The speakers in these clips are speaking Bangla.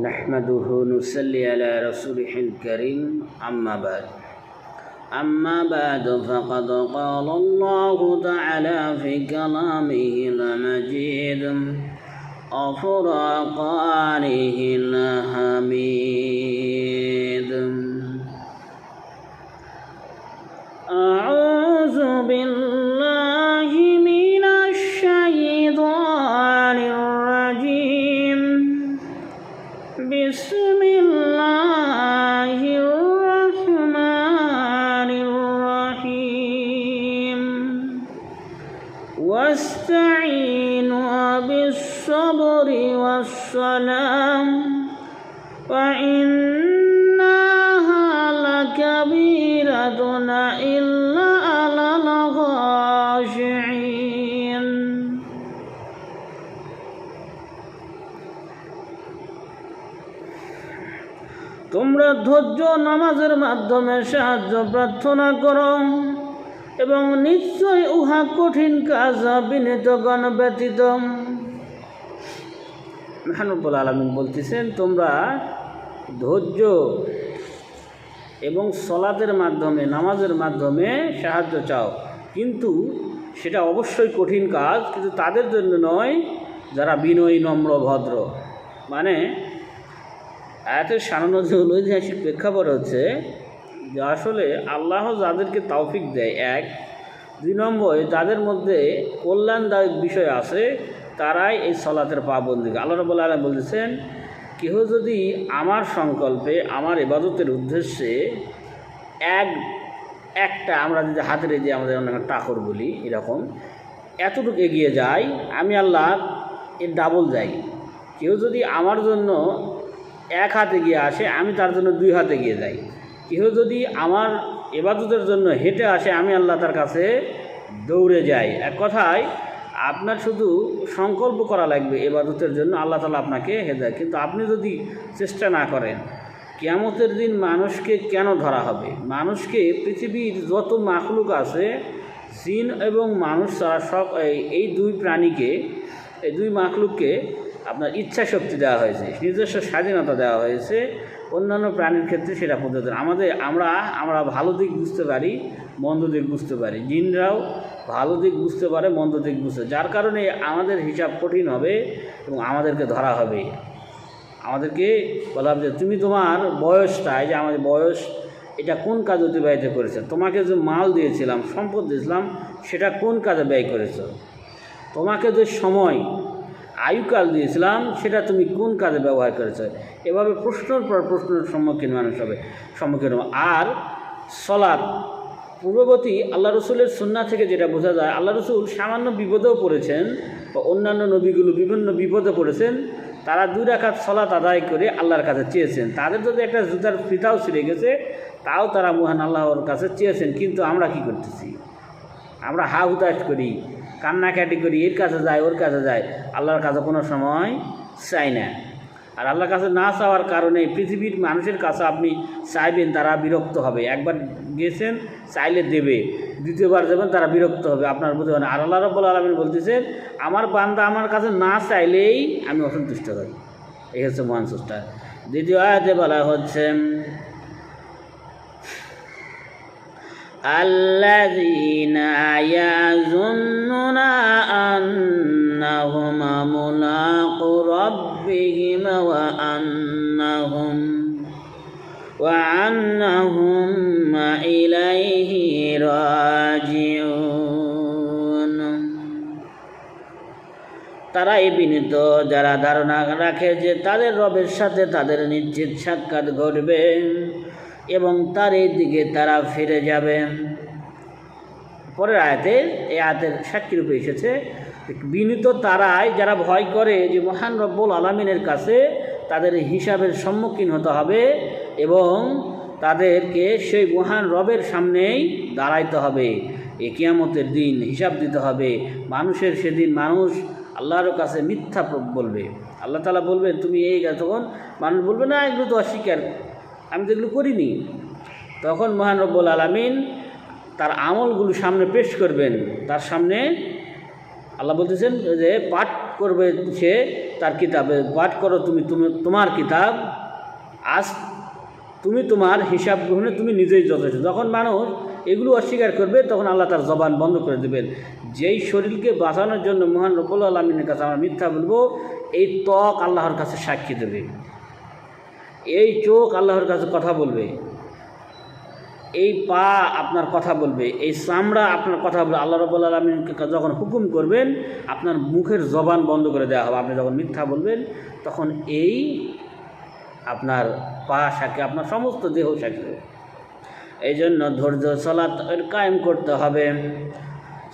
نحمده نصلي على رسوله الكريم أما بعد. أما بعد فقد قال الله تعالى في كلامه المجيد وفرقانه الحميد واستعينوا بالصبر والصلاة وإنها لكبيرة إلا على الخاشعين তোমরা ধৈর্য নামাজের মাধ্যমে সাহায্য প্রার্থনা করো এবং নিশ্চয় উহা কঠিন কাজ বিনীতগণ ব্যতীত। মেহানুবুল আলমিন বলতেছেন, তোমরা ধৈর্য এবং সলাতের মাধ্যমে, নামাজের মাধ্যমে সাহায্য চাও। কিন্তু সেটা অবশ্যই কঠিন কাজ, কিন্তু তাদের জন্য নয়, যারা বিনয়ী, নম্র, ভদ্র। মানে আয়াতের সারানো যে ঐতিহাসিক প্রেক্ষাপট হচ্ছে যে আসলে আল্লাহ যাদেরকে তৌফিক দেয়, এক। দুই নম্বরে, যাদের মধ্যে কল্যাণদায়ক বিষয় আছে, তারাই এই সলাতের পাবন্দি আল্লাহ রবুল্লা আলম বলেছেন কেহ যদি আমার সংকল্পে, আমার ইবাদতের উদ্দেশ্যে এক, একটা আমরা যদি হাতে রেখে আমাদের অনেক টাকর বলি, এরকম, এতটুকু এগিয়ে যায় আমি আল্লাহ এর ডাবল যাই। কেউ যদি আমার জন্য এক হাতে গিয়ে আসে, আমি তার জন্য দুই হাতে গিয়ে যাই। কেউ যদি আমার এবাদতের জন্য হেঁটে আসে, আমি আল্লাহ তার কাছে দৌড়ে যাই। এক কথায়, আপনার শুধু সংকল্প করা লাগবে এবাদতের জন্য, আল্লাহ তালা আপনাকে হেদায় কিন্তু আপনি যদি চেষ্টা না করেন, কেয়ামতের দিন মানুষকে কেন ধরা হবে? মানুষকে পৃথিবীর যত মাখলুক আছে, জিন এবং মানুষ তারা সব এই দুই প্রাণীকে, এই দুই মাখলুককে আপনার ইচ্ছা শক্তি দেওয়া হয়েছে, নিজস্ব স্বাধীনতা দেওয়া হয়েছে, অন্যান্য প্রাণীর ক্ষেত্রে সেটা পদ্ধতি আমাদের, আমরা আমরা ভালো দিক বুঝতে পারি, মন্দ দিক বুঝতে পারি। জিনরাও ভালো দিক বুঝতে পারে, মন্দ দিক বুঝতে যার কারণে আমাদের হিসাব কঠিন হবে এবং আমাদেরকে ধরা হবে। আমাদেরকে বলা হবে যে, তুমি তোমার বয়সটা, এই যে আমাদের বয়স, এটা কোন কাজে অতিবাহিত করেছে? তোমাকে যে মাল দিয়েছিলাম, সম্পদ দিয়েছিলাম, সেটা কোন কাজে ব্যয় করেছ? তোমাকে যে সময় আয়ুকাল দিয়েছিলাম সেটা তুমি কোন কাজে ব্যবহার করেছ? এভাবে প্রশ্নের পর প্রশ্নের সম্মুখীন মানুষ হবে, সম্মুখীন হবে। আর সলাৎ, পূর্ববর্তী আল্লাহ রসুলের সন্না থেকে যেটা বোঝা যায়, আল্লাহ রসুল সামান্য বিপদেও পড়েছেন বা অন্যান্য নবীগুলো বিভিন্ন বিপদে পড়েছেন, তারা দুই রাখাত সলাৎ আদায় করে আল্লাহর কাছে চেয়েছেন। তাদের যদি একটা জুতার ফিতাও ছিঁড়ে গেছে, তাও তারা মহান আল্লাহর কাছে চেয়েছেন, কিন্তু আমরা কি করতেছি? আমরা হা হুতাশ করি। কান্নাকাটি করি এর কাছে যায়, ওর কাছে যায়, আল্লাহর কাছে কোনো সময় চাই না। আর আল্লাহর কাছে না চাওয়ার কারণে পৃথিবীর মানুষের কাছে আপনি চাইবেন, তারা বিরক্ত হবে। একবার গেছেন, চাইলে দেবে। দ্বিতীয়বার যাবেন, তারা বিরক্ত হবে। আপনার বুঝতে পারেন আর আল্লাহ রব্বুল আলমিন বলতেছেন, আমার বান্দা আমার কাছে না চাইলেই আমি অসন্তুষ্ট হই। এই হচ্ছে মহান সুষ্ঠা দ্বিতীয় আয়াতে বলা হচ্ছে الذين يظنون أنهم ملاق ربهم وأنهم وأنهم إليه راجعون তারা এই বিনীত যারা ধারণা রাখে যে তাদের রবের সাথে তাদের নিশ্চিত সাক্ষাৎ ঘটবে এবং তার এই দিকে তারা ফিরে যাবেন পরের আয়াতে, এই আয়াতের সাক্ষী রূপে এসেছে, বিনীত তারাই যারা ভয় করে যে মহান রব্বুল আলমিনের কাছে তাদের হিসাবের সম্মুখীন হতে হবে এবং তাদেরকে সেই মহান রবের সামনেই দাঁড়াইতে হবে। এ কিয়ামতের দিন হিসাব দিতে হবে। মানুষের সেদিন মানুষ আল্লাহর কাছে মিথ্যা বলবে। আল্লাহ তালা বলবেন, তুমি এই তখন? মানুষ বলবে, না, এগুলো তো অস্বীকার আমি তো এগুলো করিনি। তখন মহান রব্বুল আলমিন তার আমলগুলো সামনে পেশ করবেন। তার সামনে আল্লাহ বলতেছেন যে, পাঠ করবে সে তার কিতাবে, পাঠ করো তুমি তুমি, তোমার কিতাব। আজ তুমি তোমার হিসাব গ্রহণে তুমি নিজেই যথেষ্ট। যখন মানুষ এগুলো অস্বীকার করবে, তখন আল্লাহ তার জবান বন্ধ করে দেবেন। যেই শরীরকে বাঁচানোর জন্য মহান রব্বুল আলমিনের কাছে আমরা মিথ্যা বলব, এই ত্বক আল্লাহর কাছে সাক্ষী দেবে। এই চোখ আল্লাহর কাছে কথা বলবে। এই পা আপনার কথা বলবে। এই চামড়া আপনার কথা বলবে। আল্লাহ রব্বুল আলমিনকে যখন হুকুম করবেন, আপনার মুখের জবান বন্ধ করে দেওয়া হবে। আপনি যখন মিথ্যা বলবেন, তখন এই আপনার পা সাক্ষী আপনার সমস্ত দেহ সাক্ষী। এই জন্য ধৈর্য সলাৎ কায়েম করতে হবে।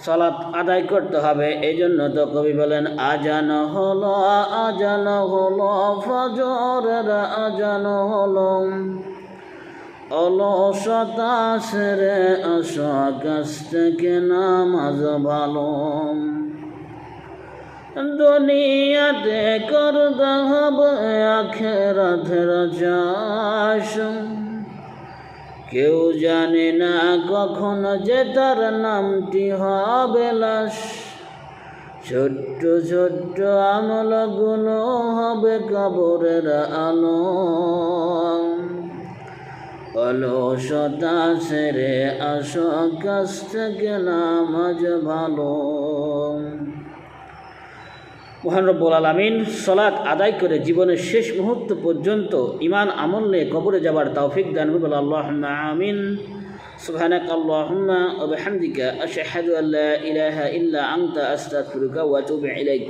সলাৎ আদায় করতে হবে। এই জন্য তো কবি বলেন, আজান হলো আজান হলো, ফজরের আজান হলো। অলসতা সেরে আসা থেকে নামাজ ভালো। দুনিয়াতে করতে হবে, আখেরাতের চাষ। কেউ জানে না কখন যে তার নামটি হবে লাশ। ছোট্ট ছোট্ট আমলগুলো হবে কবরের আলো। অলসতা সেরে আসো, কাছ থেকে নামাজ ভালো। মহান রব্বুল আলমিন সলাৎ আদায় করে জীবনের শেষ মুহূর্ত পর্যন্ত ইমান আমল নিয়ে কবরে যাবার তৌফিক দান বলে আল্লাহ আমিন سبحانك اللهم وبحمدك أشهد أن لا إله إلا أنت أستغفرك وأتوب إليك